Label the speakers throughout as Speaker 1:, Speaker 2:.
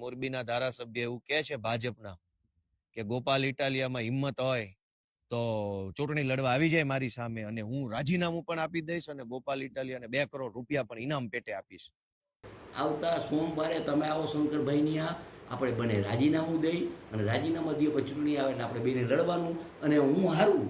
Speaker 1: મોરબીના ધારાસભ્ય એવું કહે છે ભાજપના કે ગોપાલ ઇટાલિયામાં હિંમત હોય તો ચૂંટણી લડવા આવી જાય મારી સામે અને હું રાજીનામું પણ આપી દઈશ અને ગોપાલ ઇટાલિયાને બે કરોડ રૂપિયા પણ ઇનામ પેટે આપીશ.
Speaker 2: આવતા સોમવારે તમે આવો શંકરભાઈની આ આપણે બંને રાજીનામું દઈ અને રાજીનામા દઈએ પછી ચૂંટણી આવે એટલે આપણે બેને લડવાનું અને હું હારું.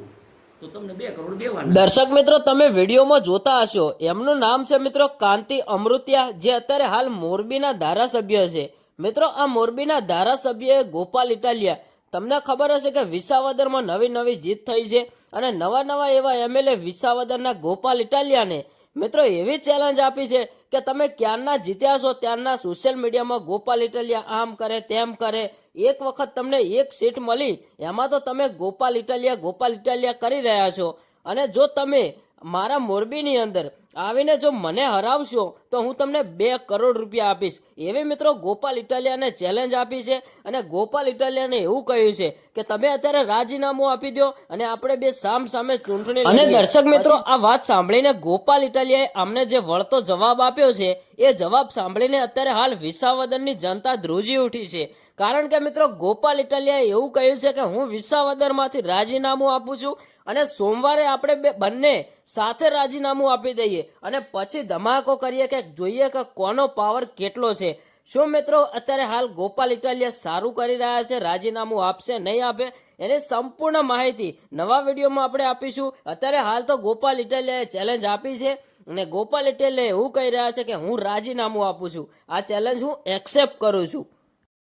Speaker 2: તો તમને બે કરોડ દેવાના.
Speaker 3: દર્શક મિત્રો તમે વિડીયોમાં જોતા હશો. એમનું નામ છે મિત્રો કાંતિ અમૃતિયા જે અત્યારે હાલ મોરબીના ધારાસભ્ય છે. મિત્રો, આ મોરબીના ધારાસભ્ય ગોપાલ ઇટાલિયા. તમને ખબર હશે કે વિસાવદરમાં નવી નવી જીત થઈ છે અને નવા નવા એવા એમએલએ વિસાવદરના ગોપાલ ઇટાલિયાને. મિત્રો, એવી ચેલેન્જ આપી છે કે તમે ક્યારના જીત્યા છો, ત્યારના સોશિયલ મીડિયામાં ગોપાલ ઇટાલિયા આમ કરે, તેમ કરે. એક વખત તમને એક સીટ મળી. એમાં તો તમે ગોપાલ ઇટાલિયા ગોપાલ ઇટાલિયા કરી રહ્યા છો. અને જો તમે મારા મોરબીની અંદર આવીને જો મને હરાવશો તો હું તમને બે કરોડ રૂપિયા આપીશ. એવી મિત્રો ગોપાલ ઇટાલિયાને ચેલેન્જ આપી છે અને ગોપાલ ઇટાલિયાને એવું કહ્યું છે કે તમે અત્યારે રાજીનામું આપી દો અને આપણે બે સામ સામે ચૂંટણી અને દર્શક મિત્રો આ વાત સાંભળીને ગોપાલ ઇટાલિયાએ અમને જે વળતો જવાબ આપ્યો છે એ જવાબ સાંભળીને અત્યારે હાલ વિસાવદનની જનતા ધ્રુજી ઉઠી છે. કારણ કે મિત્રો ગોપાલ ઇટાલિયાએ એવું કહ્યું છે કે હું વિસાવદરમાંથી રાજીનામું આપું છું અને સોમવારે આપણે બે બંને સાથે રાજીનામું આપી દઈએ અને પછી ધમાકો કરીએ કે જોઈએ કે કોનો પાવર કેટલો છે. શું મિત્રો અત્યારે હાલ ગોપાલ ઇટાલિયા સારું કરી રહ્યા છે, રાજીનામું આપશે, નહીં આપે? એની સંપૂર્ણ માહિતી નવા વિડીયોમાં આપણે આપીશું. અત્યારે હાલ તો ગોપાલ ઇટાલિયાએ ચેલેન્જ આપી છે અને ગોપાલ ઇટાલિયા એવું કહી રહ્યા છે કે હું રાજીનામું આપું છું. આ ચેલેન્જ હું એક્સેપ્ટ કરું છું.